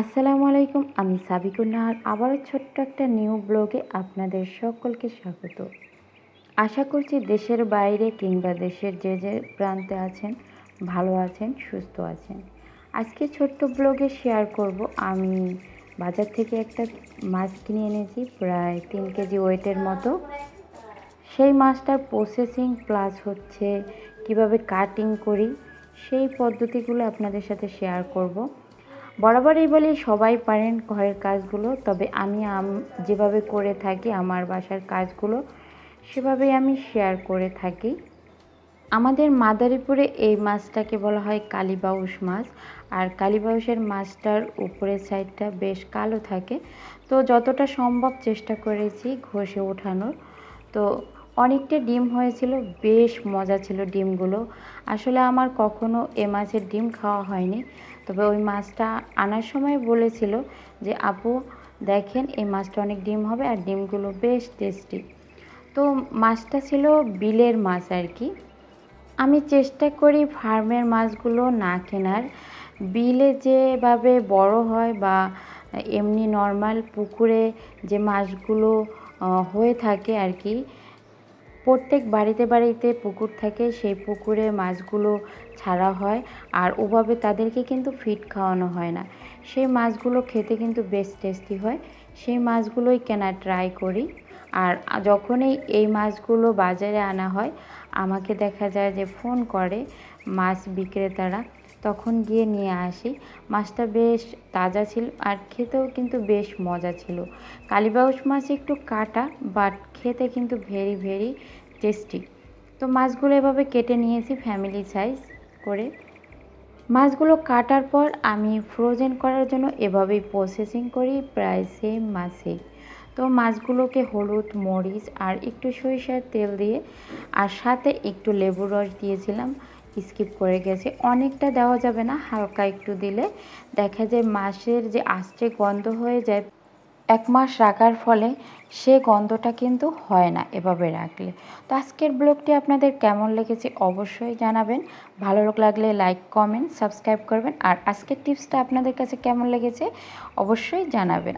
আসসালামু আলাইকুম, আমি সাবিকুন নাহার। আবারও ছোট্ট একটা নিউ ব্লগে আপনাদের সকলকে স্বাগত। আশা করছি দেশের বাইরে কিংবা দেশের যে যে প্রান্তে আছেন, ভালো আছেন, সুস্থ আছেন। আজকে ছোট্ট ব্লগে শেয়ার করব, আমি বাজার থেকে একটা মাছ কিনে এনেছি, প্রায় তিন কেজি ওয়েটের মতো। সেই মাছটার প্রসেসিং প্লাস হচ্ছে কীভাবে কাটিং করি, সেই পদ্ধতিগুলো আপনাদের সাথে শেয়ার করব। বরাবরই বলি, সবাই পারেন ঘরের কাজগুলো, তবে আমি যেভাবে করে থাকি, আমার বাসার কাজগুলো সেভাবেই আমি শেয়ার করে থাকি। আমাদের মাদারীপুরে এই মাছটাকে বলা হয় কালীবাউস মাছ, আর কালীবাউসের মাছটার উপরের সাইডটা বেশ কালো থাকে। তো যতটা সম্ভব চেষ্টা করেছি ঘষে ওঠানোর। তো অনেকটা ডিম হয়েছিল, বেশ মজা ছিল ডিমগুলো। আসলে আমার কখনো এ মাছের ডিম খাওয়া হয়নি। তবে ওই মাছটা আনার সময় বলেছিল যে, আপু, দেখেন এই মাছটা অনেক ডিম হবে আর ডিমগুলো বেশ টেস্টি। তো মাছটা ছিল বিলের মাছ আর কি। আমি চেষ্টা করি ফার্মের মাছগুলো না কেনার। বিলে যেভাবে বড় হয় বা এমনি নর্মাল পুকুরে যে মাছগুলো হয়ে থাকে আর কি প্রত্যেক বাড়িতে বাড়িতে পুকুর থাকে, সেই পুকুরে মাছগুলো ছাড়া হয় আর ওভাবে তাদেরকে কিন্তু ফিট খাওয়ানো হয় না। সেই মাছগুলো খেতে কিন্তু বেশ টেস্টি হয়। সেই মাছগুলোই কেনা ট্রাই করি। আর যখনই এই মাছগুলো বাজারে আনা হয়, আমাকে দেখা যায় যে ফোন করে মাছ বিক্রেতারা। তখন গিয়ে নিয়ে আসি। মাছটা বেশ তাজা ছিল আর খেতেও কিন্তু বেশ মজা ছিল। কালীবাউস মাছ একটু কাটা বাট খেতে কিন্তু ভেরি ভেরি টেস্টি তো মাছগুলো এভাবে কেটে নিয়েছি ফ্যামিলি সাইজ করে। মাছগুলো কাটার পর আমি ফ্রোজেন করার জন্য এভাবেই প্রসেসিং করি, প্রায় সেম মাছেই। তো মাছগুলোকে হলুদ, মরিচ আর একটু সরিষার তেল দিয়ে আর সাথে একটু লেবুর রস দিয়েছিলাম। স্কিপ করে গেছে। অনেকটা দেওয়া যাবে না, হালকা একটু দিলে। দেখা যায় মাছের যে আস্তে গন্ধ হয়ে যায়, এক মাস রাখার ফলে সে গন্ধটা কিন্তু হয় না এভাবে রাখলে। তো আজকের ব্লগটি আপনাদের কেমন লেগেছে অবশ্যই জানাবেন। ভালো লাগলে লাইক, কমেন্ট, সাবস্ক্রাইব করবেন। আর আজকের টিপসটা আপনাদের কাছে কেমন লেগেছে অবশ্যই জানাবেন।